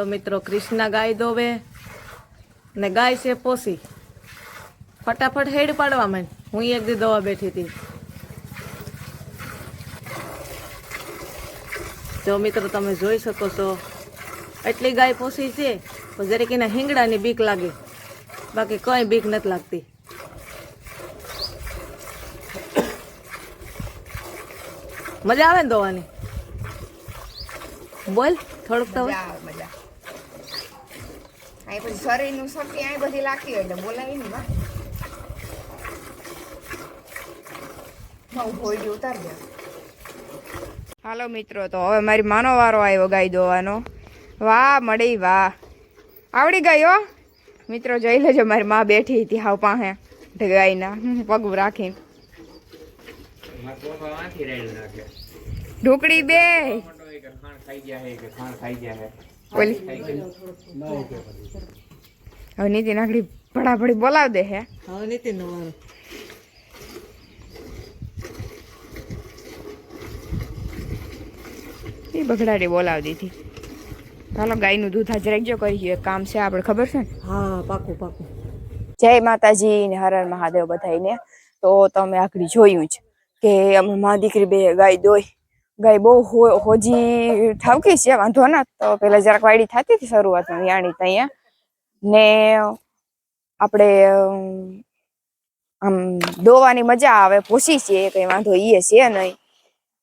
હાલો મિત્રો, કૃષ્ણા ગાય દોવે ને ગાય છે પોસી. ફટાફટ હેડ પાડવા મેં હું એક દી દવા બેઠી હતી. જો મિત્રો, તમે જોઈ શકો છો, એટલી ગાય પોસી છે તો જરીક એના હિંગડાની બીક લાગે. બાકી કંઈ બીક નથી લાગતી. મજા આવે ને દોવાની? બોલ, થોડુંક તો મજા અહીં પછી શરીરનું શક્તિ અહીં બધી લાગતી હોય એટલે બોલાવી ને બા હું ભોઈ ઉતાર હાલો મિત્રો તો હવે મારી માનો વારો આવ્યો ગાય દોવાનો. વાહ મળી વાહ. આવડી ગયો મિત્રો જોઈ લેજો મારી માં બેઠી હતી હાવ પાસે ગાયના. પગ રાખીને. ઢોકળી બે. બોલી. હવે નીતિ નાખડી ભડાભડી બોલાવ દે હે હવે નીતિન નો એ બગડાડી બોલાવી દીધી ચાલો ગાયનું દૂધ હાજર રાખજો કરી ગયું કામ છે આપણે ખબર છે ને? હા પાકું પાકું. જય માતાજી ને હર મહાદેવ બધાઈને તો તમે આખડી જોયું જ કે અમે મા દીકરી બે ગાય દોઈ ગાય બહુ હોજી ઠાવકી છે, વાંધો ના, તો પેલા જરાક વાડી થતી હતી શરૂઆતમાં યાણી ત્યાં ને આપણે આમ, દોવાની મજા આવે, પોસી છે કઈ વાંધો ઈએ છે નહીં.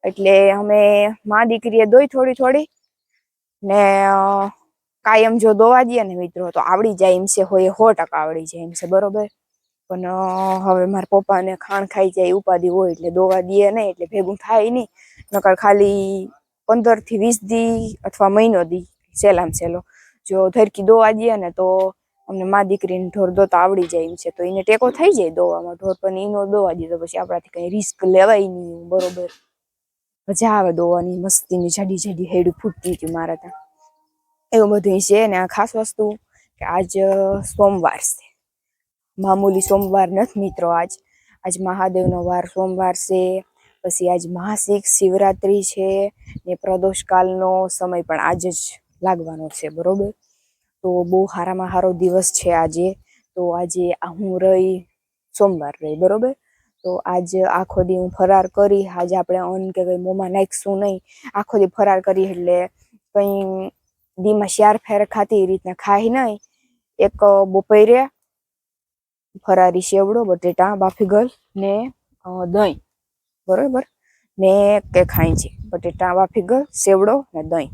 એટલે અમે, મા દીકરીએ દોઈ થોડી થોડી, ને, કાયમ જો દોવા દઈએ ને મિત્રો, તો આવડી જાય એમ છે, હોય સો ટકા આવડી જાય એમ છે, બરોબર? પણ હવે મારા પપ્પાને ખાણ ખાઈ જાય, ઉપાધિ હોય એટલે દોવા દઈએ નહીં, એટલે ભેગું થાય નહીં. નકર ખાલી પંદરથી વીસ દી અથવા મહિનો દી સહેલામ સહેલો જો ધરકી દોવા દે ને તો અમને મા દીકરીને ઢોર દોતા આવડી જાય એમ છે. તો એને ટેકો થઈ જાય દોવામાં ઢોર, પણ એનો દોવા દીધો પછી આપણાથી કઈ રિસ્ક લેવાય નહીં બરોબર? મજા આવે દોવાની, મસ્તીની જાડી જાડી હેડું ફૂટતી હતી મારા ત્યાં. એવું બધું છે ને આ ખાસ વસ્તુ કે આજ સોમવાર છે. મામૂલી સોમવાર નથી મિત્રો આજ. આજ મહાદેવનો વાર સોમવાર છે. પછી આજ મહાશિક શિવરાત્રી છે ને પ્રદોષકાલનો સમય પણ આજે જ લાગવાનો છે, બરોબર? તો બહુ સારામાં સારો દિવસ છે આજે. તો આજે હું રહી સોમવાર રહી, બરોબર? તો આજ આખો દી હું ફરાર કરી, આજે આપણે અન્ન કે કંઈ મોંમાં નાખશું નહીં. આખો દી ફરાર કરી એટલે કંઈ દીમાં શ્યાર ફેર ખાતી એ રીતના ખાઈ નહીં. એક બપોરે ફરારી સેવડો બટેટા, બાફી ગલ ને દહીં. બરોબર? ને કે ખાઈ છે. બટેટા, બાફી ગલ સેવડો ને દહીં.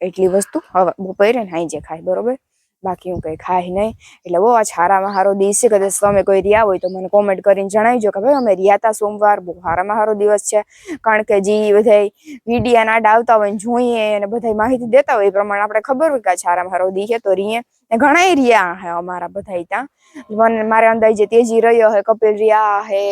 એટલી વસ્તુ હવે બપોરે ને છે ખાય, બરોબર? બાકી હું કંઈ ખાય નહીં. એટલે બહુ આ સારામાં સારો દિવસ છે, કદાચ તમે કોઈ રહ્યા હોય તો મને કોમેન્ટ કરીને જણાવજો કે ભાઈ અમે રહ્યા હતા સોમવાર, બહુ સારામાં સારો દિવસ છે. કારણ કે જે બધા વિડીયા નાડ આવતા હોય જોઈએ અને બધા માહિતી દેતા હોય, એ પ્રમાણે આપણે ખબર હોય કે આ સારામાં સારો દી છે તો રીએ. ને ઘણાય રહ્યા હે અમારા બધા ત્યાં. મારે અંદાજે તેજી રહ્યો હે, કપિલ રહ્યા હે.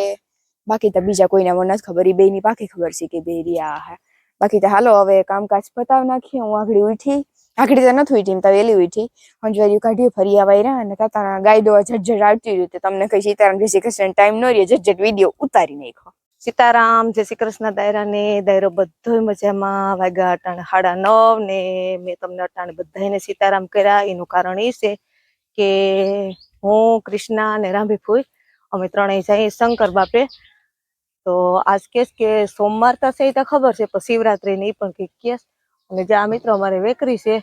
બાકી તો બીજા કોઈને મને નથી ખબર એ બેની પાકી ખબર છે કે બે રહ્યા હે. બાકી તો હાલો, હવે કામકાજ પતાવ નાખીએ, હું આગળ ઉઠી. આગળ તો નથી ઉઠી તો વેલી ઉઠી. અંજવારી કાઢી ફરી રહ્યા અને તાતા ગાયદો ઝટઝટ આવતી રહ્યું તમને કઈ સીતારામ જય શ્રી કૃષ્ણ ટાઈમ ન રહ્યો, ઝટઝટ વીડિયો ઉતારી નાખો સીતારામ, જય શ્રી કૃષ્ણ દાયરા ને દાયરો બધો મજામાં. વાગ્યા અટાણે સાડા નવ ને મેં તમને અટાણે બધાને સીતારામ કર્યા. એનું કારણ એ છે કે હું, કૃષ્ણા અને રાંભી ફૂઈ અમે ત્રણેય જઈએ શંકર બાપે. તો આજ કેસ કે સોમવાર તો છે તો ખબર છે, પણ શિવરાત્રી ની પણ કંઈક કેસ. અને જે આ મિત્રો અમારે વેકરી છે,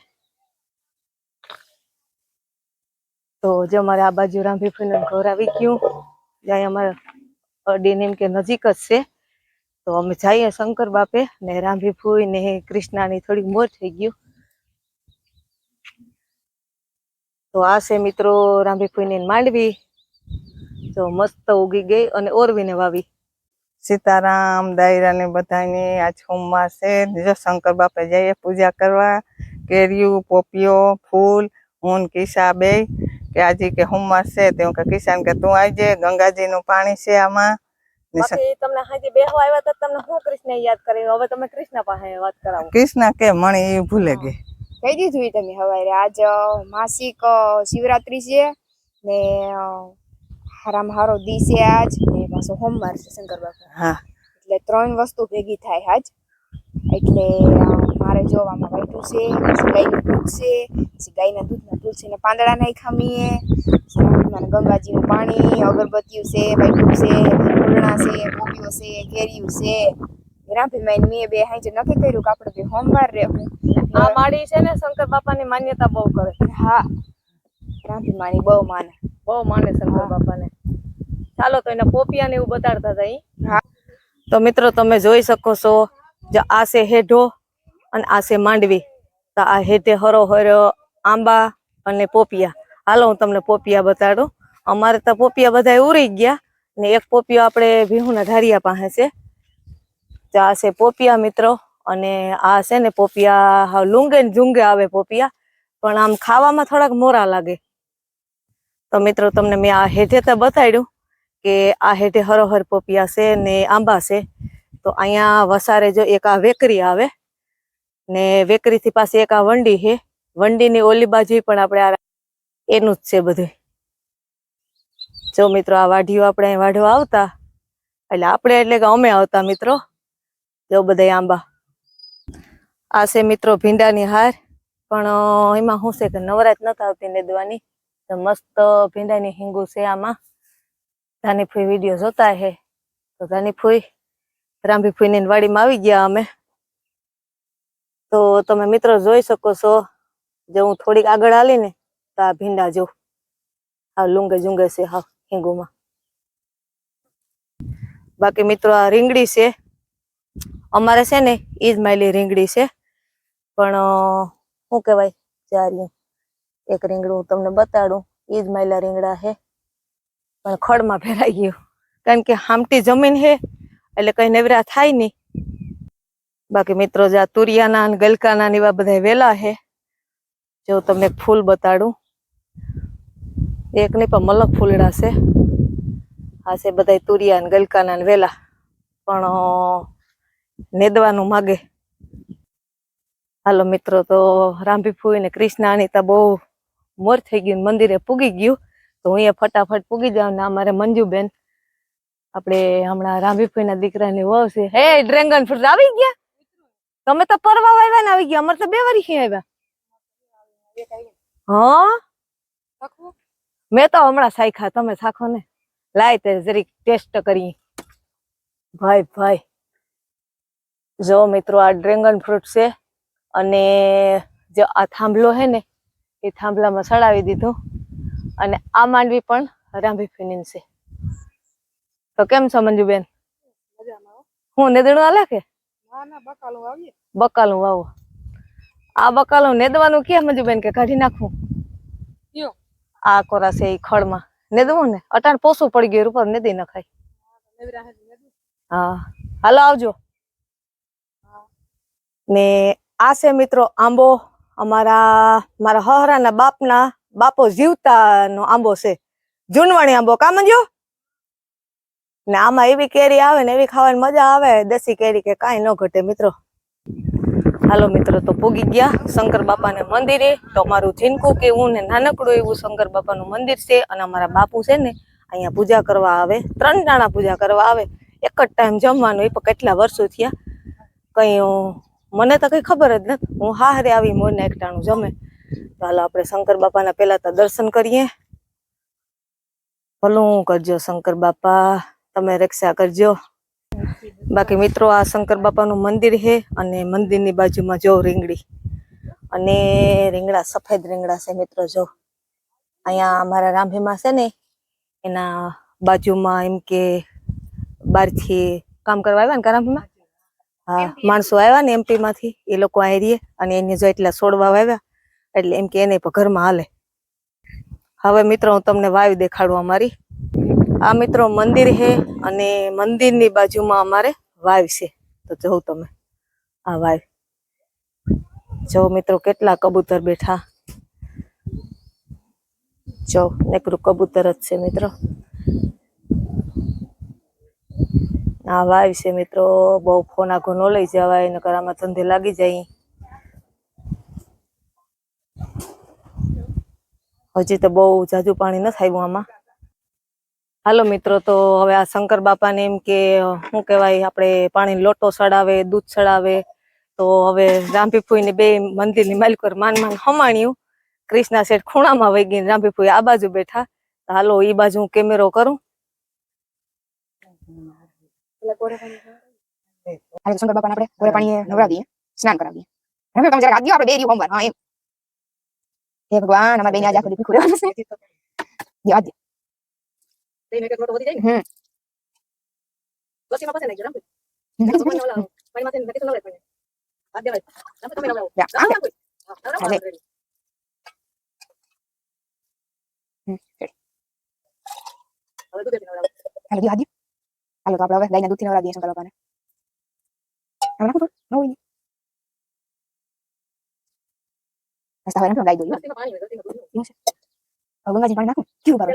તો જે અમારે આ બાજુ રાંભી ફૂઈનું ઘર આવી ગયું. જ્યાં અમારે અડીને કે નજીક જ છે. તો અમે જઈએ શંકર બાપે ને રાંભી ફૂઈ ને કૃષ્ણાની થોડી મોર થઈ ગયું. તો આ છે મિત્રો રાંભી ફૂઈની માંડવી. તો મસ્ત ઉગી ગઈ અને ઓરવીને વાવી. સીતારામ, દાયરા ને બધાને આજ સોમવાર છે. શંકર બાપે જઈએ પૂજા કરવા કેરીયું પોપિયો ફૂલ હું કિશા બે કે આજે કે સોમવાર છે તે હું કે કિસાન કે તું આવજે ગંગાજી નું પાણી છે આમાં. તમને હાજી બેહવા આવ્યા તો તમને હું કૃષ્ણ યાદ કરી હવે તમે કૃષ્ણ પાસે વાત કરાવો. કૃષ્ણ કે મણી એ ભૂલે ગઈ. કહી દીધું તમે હવારે આજ માસિક શિવરાત્રી છે ને હારામાં હારો દી છે આજ ને પાછો સોમવાર છે શંકર બાપા હા. એટલે ત્રણ વસ્તુ ભેગી થાય આજ. એટલે મારે જોવામાં વાટ્યું છે ગાયનું દૂધ છે પછી ગાયના દૂધના તુલસીને પાંદડા નાખ્યા રામભીમાને ગંગાજીનું પાણી અગરબત્તીઓ છે વાટ્યું છે ફૂલણા છે પોપીઓ છે કેરીયું છે. રામભીમાઈને મેં બે હાંજે નક્કી કર્યું કે આપણે બે સોમવાર રહેવું. આ માડી છે ને શંકર બાપાની માન્યતા બહુ કરે. હા. રામભીમાની બહુ માને. બહુ માને શંકર બાપાને. ચાલો તો એને પોપિયા ને એવું બતાડતા હતા હા. તો મિત્રો તમે જોઈ શકો છો આ છે હેઢો. અને આ છે માંડવી. તો આ હેઠે હરો હરો આંબા અને પોપિયા. હાલો હું તમને પોપિયા બતાડું. અમારે તો પોપિયા બધા ઉરી ગયા ને એક પોપિયો આપણે ભીહુના ઢારિયા પાસે છે. તો આ છે પોપિયા મિત્રો અને આ છે ને પોપિયા લુંગે ને ઝુંગે આવે પોપિયા. પણ આમ ખાવામાં થોડાક મોરા લાગે. તો મિત્રો તમને મેં આ હેઠે તો બતાડ્યું કે આ હેઠે હરોહર પોપિયા છે ને આંબા છે. તો અહીંયા વસારે જો એક આ વેકરી આવે ને વેકરીથી પાસે એક આ વંડી છે. વંડીની ઓલી બાજુ પણ આપણે એનું જ છે બધું. જો મિત્રો આ વાઢીઓ આપણે અહીં વાઢવા આવતા, એટલે આપણે એટલે કે અમે આવતા મિત્રો. જો બધા આંબા. આ છે મિત્રો ભીંડાની હાર, પણ એમાં શું છે કે નવરાત નથી આવતી નેદવાની તો મસ્ત ભીંડાની હિંગુ છે આમાં. ધાની ફૂઈ વીડિયો જોતા હે. તો ધાની ફૂઈ રાંભી ફૂઈની વાડીમાં આવી ગયા અમે. તો તમે મિત્રો જોઈ શકો છો. જો હું થોડીક આગળ આલી ને તો આ ભીંડા જો. આ લુંગે જુંગે છે, હા, હિંગુમાં. બાકી મિત્રો, આ રીંગડી છે. અમારે છે ને ઈજ માયલી રીંગડી છે. પણ શું કહેવાય ચારી એક રીંગણું હું તમને બતાડું. એ જ માયલા રીંગડા છે. પણ ખડમાં ભેરાઈ ગયું. કારણ કે હામટી જમીન છે, એટલે કઈ નેવરા થાય નહીં. બાકી મિત્રો જે આ તુરિયાના અને ગલકાના એવા બધા વેલા છે જો તમને ફૂલ બતાડું. એક નહીં, પણ મલક ફૂલડા છે. આ છે બધા તુરિયા ને ગલકાના ને વેલા. પણ નેદવાનું માગે. હાલો મિત્રો, તો રામભી ફૂઈ ને કૃષ્ણ અનિતા બહુ મોર થઈ ગયું મંદિરે પૂગી ગયું. તો હું અહીંયા ફટાફટ પૂગી જાઉં ને અમારે મંજુબેન. આપણે હમણાં રામભીફુઈના દીકરાની વહુ છે. હે, ડ્રેગન ફ્રૂટ, આવી ગયા? તમે તો પરવા આવ્યા ને આવી ગયા. અમારે તો બે વારી આવ્યા. હા? મેં તો હમણાં સાયખા. તમે સાખો ને? લાય તે જરીક ટેસ્ટ કરી ભાઈ ભાઈ. જો મિત્રો આ ડ્રેગન ફ્રૂટ છે અને જે આ થાંભલો હે ને એ થાંભલામાં સડાવી દીધું. અને આ માંડવી પણ રાંભી ફીની છે. તો કેમ છો મંજુબેન? હું નેદણું આલે કે? બકાલું વાવો આ બકાલું નેદવાનું કે મંજુબેન કે કાઢી નાખવું? આ કોરા છે ઈ ખડમાં. નેદવું ને? અટાણ પોસું પડી ગયું ઉપર નેદી નખાય. હા. હાલો આવજો. ને આ છે મિત્રો આંબો. અમારા મારા હહરાના બાપના બાપો જીવતાનો આંબો છે. જૂનવાણી આંબો કા મંજો? ને આમાં એવી કેરી આવે ને એવી ખાવાની મજા આવે, દેશી કેરી કે કાંઈ ન ઘટે મિત્રો. હાલો મિત્રો, તો પૂગી ગયા શંકર બાપાને મંદિરે. તો અમારું ઝીનકું કેવું ને નાનકડું એવું શંકર બાપાનું મંદિર છે અને અમારા બાપુ છે ને અહીંયા પૂજા કરવા આવે. ત્રણ દાણા પૂજા કરવા આવે. એક જ ટાઈમ જમવાનું એ પણ કેટલા વર્ષો થયા? કઈ મને તો કઈ ખબર જ નથી. હું હારે આવી મોરને એકટાણું જમે. તો હાલો આપણે શંકર બાપાના પેલા તો દર્શન કરીએ. ભલું કરજો શંકર બાપા. તમે રક્ષા કરજો. બાકી મિત્રો, આ શંકર બાપાનું મંદિર છે અને મંદિરની બાજુમાં જો રીંગડી અને રીંગણા, સફેદ રીંગણા છે મિત્રો, જો. અહીંયા અમારા રામભીમાં છે ને, એના બાજુમાં એમ કે બહારથી કામ કરવા આવ્યા ને કારામભીમાં હા, માણસો આવ્યા ને એમપી માંથી એ લોકો અહીં રહીએ અને એને જો એટલા છોડવા વાવ્યા એટલે એમ કે એને ઘરમાં હાલે. હવે મિત્રો, હું તમને વાવી દેખાડું અમારી. આ મિત્રો મંદિર છે અને મંદિરની બાજુમાં અમારે વાવ છે. તો જો તમે આ વાવ. જો મિત્રો કેટલા કબૂતર બેઠા. જો નેકરું કબૂતર જ છે મિત્રો. આ વાવ છે મિત્રો, બહુ ફોન આખો ન લઈ જવાય, નકર આમાં ધંધે લાગી જાય. હજી તો બહુ જાજુ પાણી ન થાય આમાં. હાલો મિત્રો તો હવે આ શંકર બાપાને એમ કે શું કહેવાય આપણે પાણી લોટો સડાવે દૂધ સડાવે. તો હવે રામભીફુઈ ને બે મંદિરની માલિકોર માન માન હમાણ્યું. ક્રિષ્ના શેઠ ખૂણામાં વહી ગઈ રામભીફુઈ આ બાજુ બેઠા. હાલો ઈ બાજુ હું કેમેરો કરું. શંકર બાપાને આપણે ગોળે પાણીએ નવરાવી સ્નાન કરાવી રમે તમે જરા આગ્યો આપણે બે રહ્યું હોમવાર હા એમ. હે ભગવાન અમારે બેને આજે આખો દી ભીખું રહેવાનું છે દે આજ હમ. યા, આ કે? હાલે. હમ, રેડી. હાલો દે આજ હાલો તો આપણે હવે ગાયના દૂધથી નવરાવી દઈએ શંકર બાપાને હવે નાખો થોડું ન હોય ને. રસ્તા હોય નાખો ગાય દોરી હવે ગંગાજી પાણી નાખું કેવું ભાવે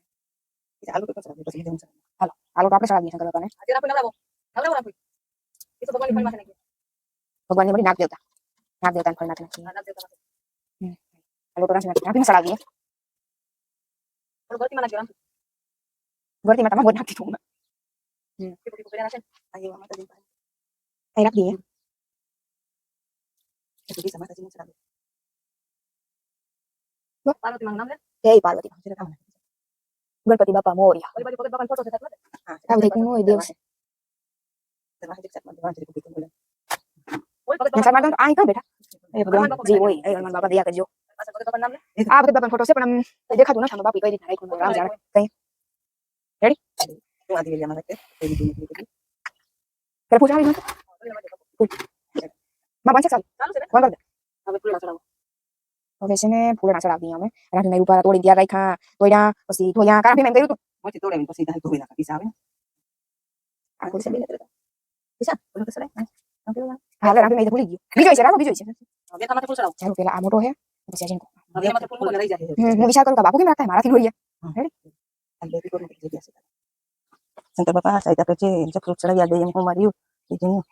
ગંગાજીનું પાણી ચાલુ તો પછી પછી જમશે હાલો તો આપણે ચડાવીએ શંકર બાપાને ભગવાનની મળી નાગ દેવતા નાગ દેવતાને ફળ નાખી નાખીએ હાલો તો નાખી નાખીને ચડાવીએ ભરતી માતા મોર નાખી દઉં અહીં રાખી દઈએ પછી સમાધાન ચડાવે જય પાર્વતી ગણપતિ બાપા મોર્યા હા આ બધી કોણ હોય દેવ છે તમારે એક સાથમાં દેવાનું છે કોઈ બોલે સંસારમાં તો આ કઈ બેઠા એ ભગવાન જે હોય એ હનુમાન બાપા દયા કરજો આ બધા બાપા ફોટો છે પણ આમ કઈ દેખાતું નથી આમાં બાપી કઈ રીતના રાખ્યું રામ જાણે કઈ હું આધી વેલી અમારે કોઈ બીજું નથી કર્યું. પેલા પૂજા આવી નથી માં પાંચે ચાલ કોણ કરે હવે છે ને ફૂલે ના ચડાવી અમે રાઠી મેં ઉપર તોડી ત્યાં રાખ્યા તોડ્યા પછી ધોયા કારા મેં કર્યું હતું મોટી તોડે પછી ત્યાં ધોઈ નાખે પીસા આવે આ છે બે લેતા પીસા બોલો તો સડાય હાલે રાઠી મેં ભૂલી ગયો બીજો છે રાઠો બીજો છે હવે તમારે ફૂલ ચડાવો ચાલો પેલા આ મોટો છે પછી આ જીનકો હવે એમાંથી ફૂલ બોલે રહી જાય હું વિચાર કરું કે બાપુ કેમ રાખતા મારાથી જગ્યા છે શંકર બાપા સાઈડ આપે છે જખરું ચડાવ્યા દે એમ કુમાર્યું એ જેનું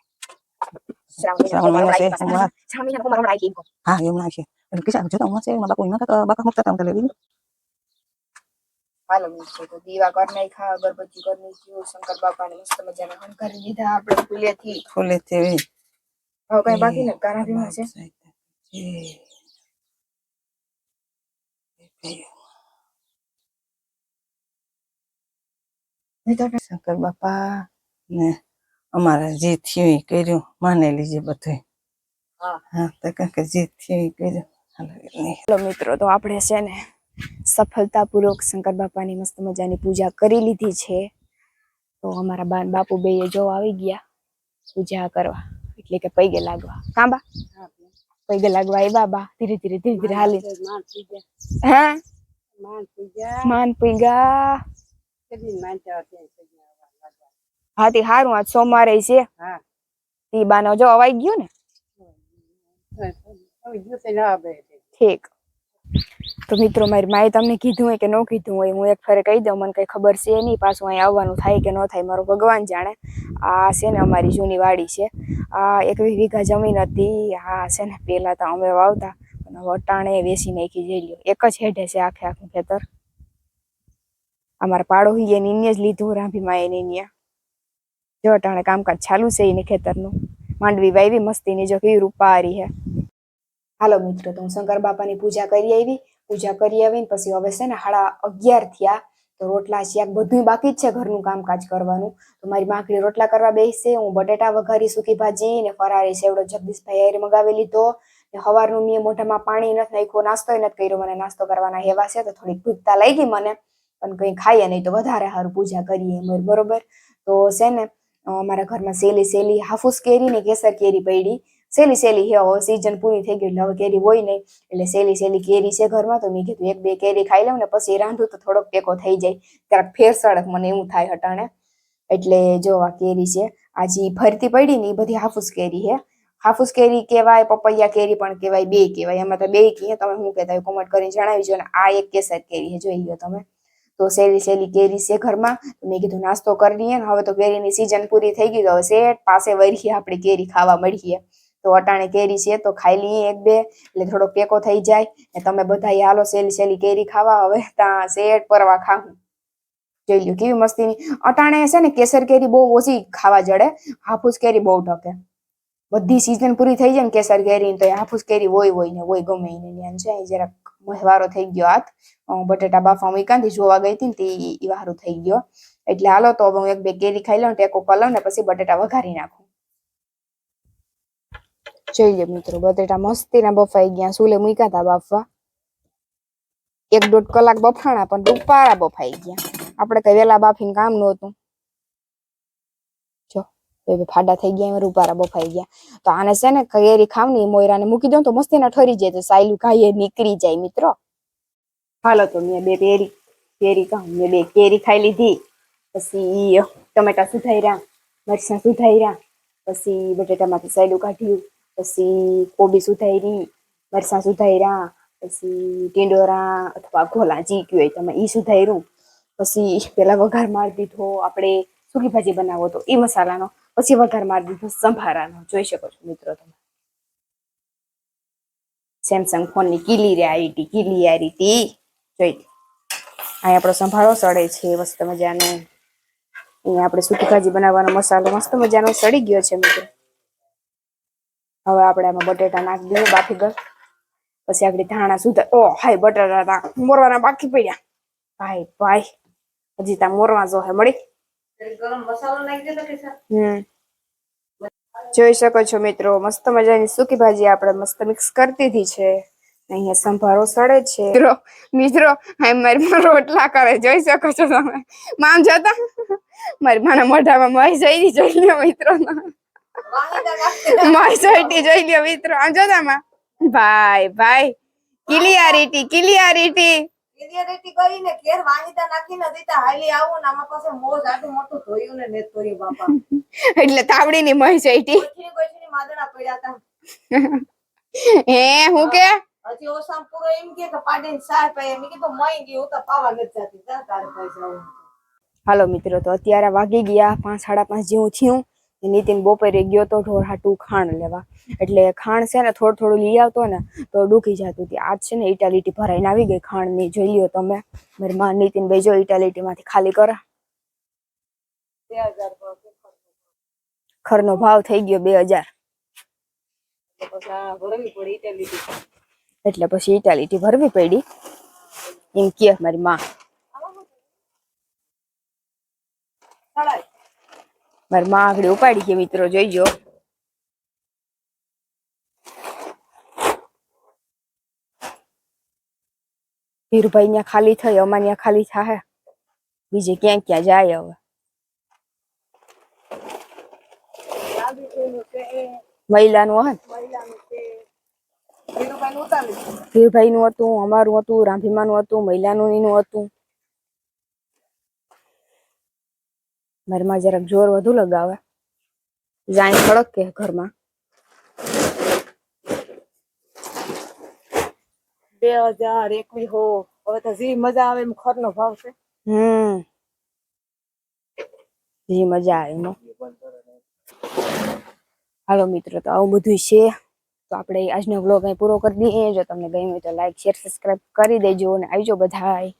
શ્રાવણ મહિનો છે શ્રાવણ મહિના ગઈ હા એવું ના કિસા જોતા હું છે એમાં બાપુ એમાં તો બાપા મુકતા હતા હાલો મિત્રો તો દીવા કરી નાખ્યા અગરબત્તી કરી નાખ્યું શંકર બાપાને મસ્ત મજાના હંકારી દીધા આપણે ફૂલેથી ફૂલે હવે કઈ બાકી ને કારા ભીમાં છે શંકર બાપા ને અમારા જે થયું એ કર્યું માને લીજે બધું હા તો કાંઈક જે થયું એ કર્યું હાલો મિત્રો તો આપણે છે ને સફળતાપૂર્વક શંકર બાપાની મસ્ત મજાની પૂજા કરી લીધી છે. તો અમારા બાન બાપુ બે જો આવી ગયા પૂજા કરવા એટલે કે પૈગે લાગવા. કાંબા પૈગે લાગવા એ બાબા ધીરે ધીરે ધીરે ધીરે હાલી. હા? માન પૈગા હા તે હારું આજ સોમવારે છે. તે બાનો જો અવાઈ ગયો ને? ઠીક. તો મિત્રો, મારી માએ તમને કીધું હોય કે ન કીધું હોય, હું એક ફરે કહી દઉં, મને કઈ ખબર છે નહીં, પાછું અહીં આવવાનું થાય કે ન થાય, મારો ભગવાન જાણે. આ છે ને અમારી જૂની વાડી છે. આ એકવીસ વીઘા જમીન હતી, આ છે ને પેલા તો અમે વાવતા અને વટાણે વેસી નાખી જઈ લ્યો એક જ હેઠે છે આખે આખું ખેતર. અમારા પાડોહી એને એની જ લીધું રાંભીમાં એને અહીંયા જો અટાણે કામકાજ ચાલુ છે એને ખેતરનું. માંડવી વાવી મસ્તીની જો કેવી રૂપારી હે હાલો મિત્રો, તો હું શંકર બાપાની પૂજા કરી આવી. પૂજા કરી આવીને પછી હવે છે ને હાડા અગિયાર થયા. તો રોટલા શાક બધું બાકી જ છે ઘરનું કામકાજ કરવાનું. તો મારી માખડી રોટલા કરવા બેસશે હું બટેટા વઘારી, સૂકી ભાજી ને ફરારી સેવડો જગદીશભાઈ હારે મગાવી લીધો. ને સવારનું મેં મોઢામાં પાણી નથી નાખ્યું નાસ્તો નથી કર્યો, મને નાસ્તો કરવાના હેવા છે, તો થોડીક ભૂખતા લાગી મને. પણ કંઈ ખાઈએ નહીં તો વધારે સારું પૂજા કરીએ એમ બરોબર? તો છે ને અમારા ઘરમાં સેલી સેલી હાફૂસ કેરી ને કેસર કેરી પડી સેલી સેલી હે, હવે સીઝન પૂરી થઈ ગઈ એટલે હવે કેરી હોય નહીં. એટલે સેલી સેલી કેરી છે ઘરમાં તો મેં કીધું એક બે કેરી ખાઈ લઉં ને પછી રાંધું તો થોડોક ટેકો થઈ જાય. ક્યારેક ફેર સડક મને એવું થાય હટાણે. એટલે જો આ કેરી છે આજે ફરતી પડી ને એ બધી હાફૂસ કેરી છે હાફૂસ કેરી કહેવાય, પપૈયા કેરી પણ કહેવાય, બે કહેવાય. એમાં તો બે કહીએ તમે શું કહેતા હોય કોમેન્ટ કરીને જણાવજો ને. આ એક કેસર કેરી છે જોઈ લો તમે. તો સહેલી સહેલી કેરી છે ઘરમાં. મેં કીધું નાસ્તો કરી લઈએ ને. હવે તો કેરીની સિઝન પૂરી થઈ ગઈ તો હવે શેઠ પાસે વરખી આપણે કેરી ખાવા મળીએ. તો અટાણે કેરી છે તો ખાઈ લઈએ એક બે, એટલે થોડો પેકો થઈ જાય. ને તમે બધા હાલો સેલી સેલી કેરી ખાવા, હવે ત્યાં શેઠ પરવા ખાવું જોઈ લો કેવી મસ્તીની. અટાણે છે ને કેસર કેરી બહુ ઓછી ખાવા જડે, હાફૂસ કેરી બહુ ટકે બધી સિઝન પૂરી થઈ જાય ને કેસર કેરી તો હાફૂસ કેરી હોય હોય ને હોય ગમે એને ન્યાન છે જરાક વારો થઈ ગયો હાથ. બટેટા બાફા મૂકાંથી જોવા ગઈ હતી ને તે વારો થઈ ગયો. એટલે હાલો તો હું એક બે કેરી ખાઈ લઉં ટેકો કરી લઉં ને પછી બટેટા વઘારી નાખું. જોઈ લે મિત્રો, બટેટા મસ્તીના બફાઈ ગયા સુલે મૂક્યા હતા બાફવા? એક દોઢ કલાક બફાણા, પણ રૂપારા બફાઈ ગયા. આપણે કઈ વેલા બાફીને કામ નહોતું. જો ફાડા થઈ ગયા, એમાં રૂપારા બફાઈ ગયા. તો આને છે ને કેરી ખાવની મોયરાને મૂકી દઉં તો મસ્તીના ઠરી જાય, તો સાયલું ખાઈએ, નીકળી જાય મિત્રો. હાલો તો મેં બે કેરી કેરી ખાઉં, મેં બે કેરી ખાઈ લીધી. પછી ટમેટા સુધાર્યા, મરચાં સુધાર્યા, પછી બટેટામાંથી સાયલું કાઢ્યું. પછી કોબી સુધારી મરચાં સુધાર્યા પછી ટીંડોરા અથવા ઘોલા જી કયો હોય તમે એ સુધાર્યું પછી પેલા વઘાર મારી દીધો આપણે સૂકી ભાજી બનાવો તો એ મસાલાનો પછી વઘાર મારી દીધો સંભારાનો જોઈ શકો છો મિત્રો તમે સેમસંગ ફોનની કીલી રે આવી હતી કીલી આવી હતી જોઈ. અહીં આપણો સંભાળો સડે છે મસ્ત મજાનો અહીંયા આપણે સૂકી ભાજી બનાવવાનો મસાલો મસ્ત મજાનો સડી ગયો છે મિત્રો હવે આપણે આમાં બટેટા નાખી દઈએ બાફી ગયો. પછી આપણે ધાણા સુધા ઓ, હાય, બટેટા તા મોરવાના બાકી પડ્યા. ભાઈ ભાઈ. હજી તા મોરવા જો હે, મળી. જોઈ શકો છો મિત્રો, મસ્ત મજાની સૂકી ભાજી આપણે મસ્ત મિક્સ કરી દીધી છે. અહીંયા સંભારો સડે છે. મિત્રો મિત્રો મારી રોટલા કરે, જોઈ શકો છો તમે. મામ જતા? મારી માના મોઢામાં મહી જઈ જોઈ લ્યો, મિત્રો. મહી જઈ લ્યો મિત્રો. આમ જોતા માં ભાઈ ભાઈ. કિલિયારીટી કિલિયારીટી. રેતી કરીને ઘેર વાણીતા નાખીને દીતા હાલી આવું ને આમાં પાસે મોજ આટલું મોટું ધોયું ને ને ધોયું બાપા. એટલે તાવડીની મહી જઈ કોઈની કોઈની માદડા પડ્યા હતા હે હું કે? હજી ઓસામ પૂરો એમ કે કે પાડીને સાર પાય મેં કીધું મઈ હું તો પાવા નથી જતી. જા તારે પૈસા હાલો મિત્રો તો અત્યારે વાગી ગયા પાંચ સાડા પાંચ જેવું થયું. ને નીતિન બપોરે ગયો તો ઢોર હાટું ખાણ લેવા. એટલે ખાણ છે ને થોડું થોડું લઈ આવતો ને તો ડૂકી જતું હતી. આજ છે ને ઇટાલિટી ભરાઈને આવી ગઈ ખાણની. જોઈ લ્યો તમે. મારી માં નીતિનભાઈ જો ઇટાલિટી માંથી ખાલી કરે. ખરનો ભાવ થઈ ગયો બે હજાર. એટલે પછી ઇટાલિટી ભરવી પડી. એમ કે મારી માં. મારી માં આગળ ઉપાડી છે મિત્રો, જોઈજો. ધીરુભાઈ ત્યાં ખાલી થઈ, અમારે ત્યાં ખાલી થાય બીજે ક્યાં ક્યાં જાય હવે? મહિલાનું હતું. ધીરુભાઈ નું હતું, અમારું હતું રાંભીમાનું હતું મહિલાનું એનું હતું. મારી માં જરાક જોર વધુ લગાવે. જાય ખડક કે ઘરમાં. બે હજાર એકવી હો. હવે તો જી મજા આવે એમ ખરનો ભાવ છે. હમ. જી મજા આવે એમાં. હાલો મિત્રો તો આવું બધું છે. તો આપણે આજનો વ્લોગ અહીં પૂરો કરી દઈએ. જો તમને ગમ્યું હોય તો લાઈક શેર સબસ્ક્રાઇબ કરી દેજો અને આવજો બધાય.